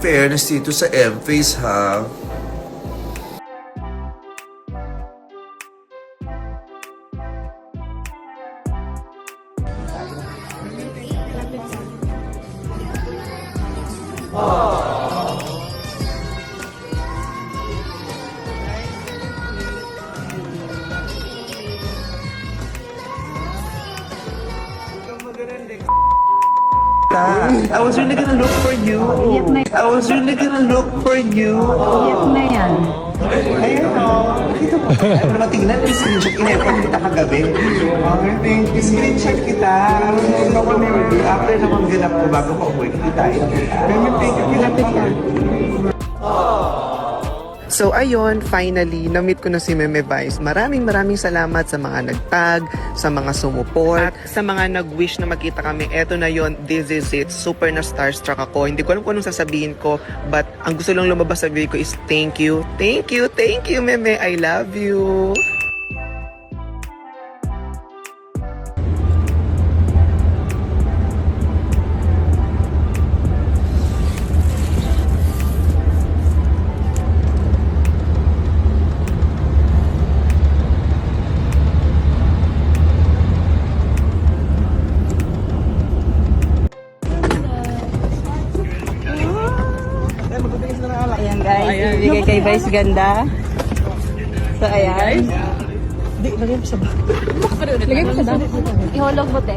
Fairness dito sa M-Face ha. I was really gonna look for you. I was really gonna look for you. Iyak na yan. Ayun o. Dito po. Mo naman tingnan. May screenshot. Inepon kita kagabi. Okay, thank you. Screenshot kita. Ano ko ni After na kong ganap ko bago ko uwi, kita tayo. Thank you, thank you. Kinapit ka. So ayun, finally, na-meet ko na si Meme Vice. Maraming maraming salamat sa mga nagtag, sa mga sumuport, at sa mga nag-wish na magkita kami. Eto na yon this is it. Super na starstruck ako. Hindi ko alam kung anong sasabihin ko, but ang gusto lang lumabas sa video ko is thank you, thank you, thank you, Meme. I love you. Ayan guys, ibigay kay Vice Ganda. So ayan. Di, lagay mo sa bag. Lagay mo sa bag. Ihulog mo te.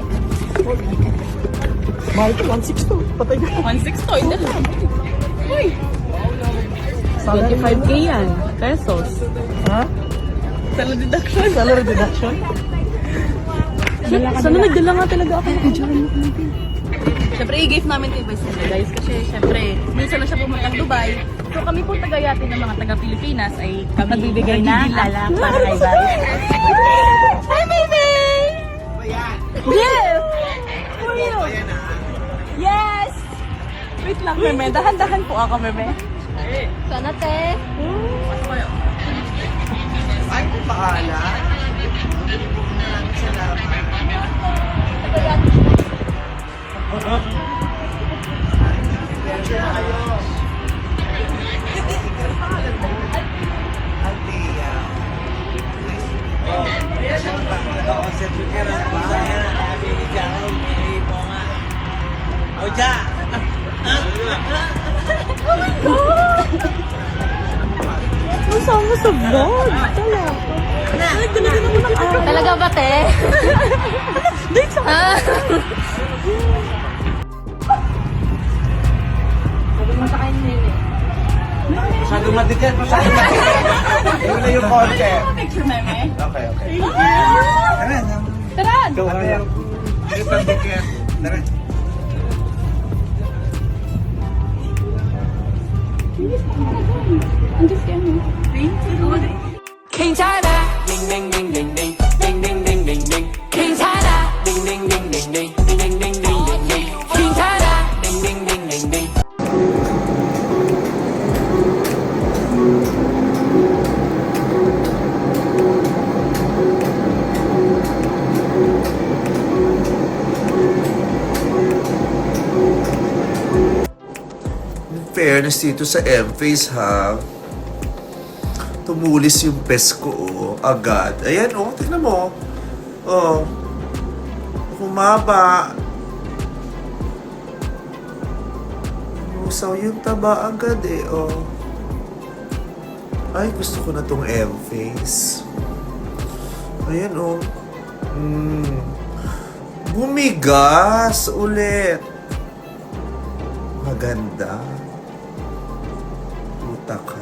Mahal ko, 162. Patay ka. 1.6 to, ito lang. Uy! 25k yan. Pesos. Ha? Salary deduction. Salary deduction? Sana nagdala nga talaga ako ng picture mo Siyempre, i-give namin kay Vice Ganda guys kasi siyempre, minsan na siya pumuntang Dubai. So kami po tagayati ng mga taga-Pilipinas ay kami Magbibigay ng alak para kay Vice. Hi, baby! Yes! For you! Yes! Wait lang, Meme. Dahan-dahan po ako, Meme. Sana, te. Ay, kung paala. Masama sa bag. Talaga. Nagdala din ako ng alak. Talaga ba, te? Bigyan mo siya. Yun na yung konti. Picture meme. Okay, okay. Tara, tara. Go, Ariel. Ito, bigyan. Tara. Ang Diyos yan. Thank you. King Ding, ding, ding, ding, ding. Fairness dito sa M-Face ha. Tumulis yung pes ko oh, agad. Ayan oh, tingnan mo. Oh. Humaba. Umusaw yung taba agad eh, oh. Ay, gusto ko na tong M-Face. Ayan oh. Mm. Bumigas ulit. Maganda. Puta ka.